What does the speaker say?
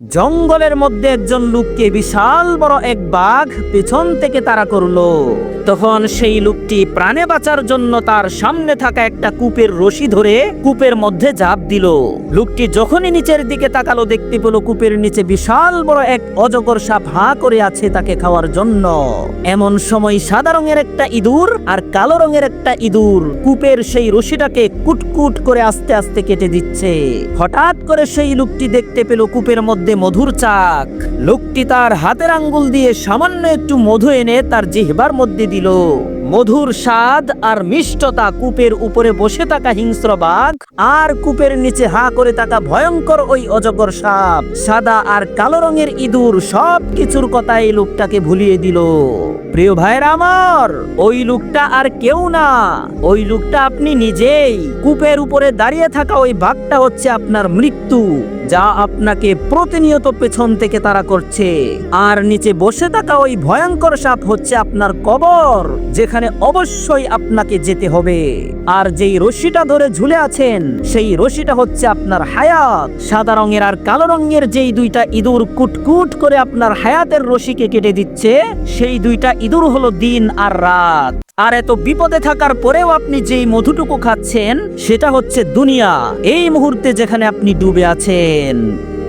জঙ্গলের মধ্যে একজন লোককে বিশাল বড় এক বাঘ পেছন থেকে তারা করল। তখন সেই লোকটি প্রাণে বাঁচার জন্য তার সামনে থাকা একটা কূপের রশি ধরে কূপের মধ্যে ঝাঁপ দিল। লোকটি যখনই নিচের দিকে তাকালো, দেখতে পেল কূপের নিচে বিশাল বড় এক অজগর সাপ হাঁ করে আছে তাকে খাওয়ার জন্য। এমন সময় সাদা রঙের একটা ইঁদুর আর কালো রঙের একটা ইঁদুর কূপের সেই রশিটাকে কুটকুট করে আস্তে আস্তে কেটে দিচ্ছে। হঠাৎ করে সেই লোকটি দেখতে পেল কূপের মধ্যে মধুর চাক। লোকটি তার হাতের আঙ্গুল দিয়ে সামান্য একটু মধু এনে তার জিহ্বার মধ্যে দিল। মধুর স্বাদ আর মিষ্টতা কূপের উপরে বসে থাকা হিংস্র বাঘ আর কূপের নিচে হা করে থাকা ভয়ঙ্কর ওই অজগর সাপ, সাদা আর কালো রঙের ইঁদুর সব কিছুর কথা এই লোকটাকে ভুলিয়ে দিল। প্রিয় ভাইরা আমার, ওই লোকটা আর কেউ না। ওই লোকটা আপনি নিজেই। কূপের উপরে দাঁড়িয়ে থাকা ওই বাঘটা হচ্ছে আপনার মৃত্যু। যা আপনাকে প্রতিনিয়ত পেছন থেকে তারা করছে। আর নিচে বসে থাকা ওই ভয়ঙ্কর সাপ হচ্ছে আপনার কবর, যেখানে অবশ্যই আপনাকে যেতে হবে। আর যেই রশিটা ধরে ঝুলে আছেন, সেই রশিটা হচ্ছে আপনার হায়াত। সাদা রঙের আর কালো রঙের যেই দুইটা ইঁদুর কুটকুট করে আপনার হায়াতের রশিকে কেটে দিচ্ছে, সেই দুইটা ইঁদুর হলো দিন আর রাত। আর এত বিপদে থাকার পরেও আপনি যেই মধুটুকু খাচ্ছেন, সেটা হচ্ছে দুনিয়া। এই মুহূর্তে যেখানে আপনি ডুবে আছেন।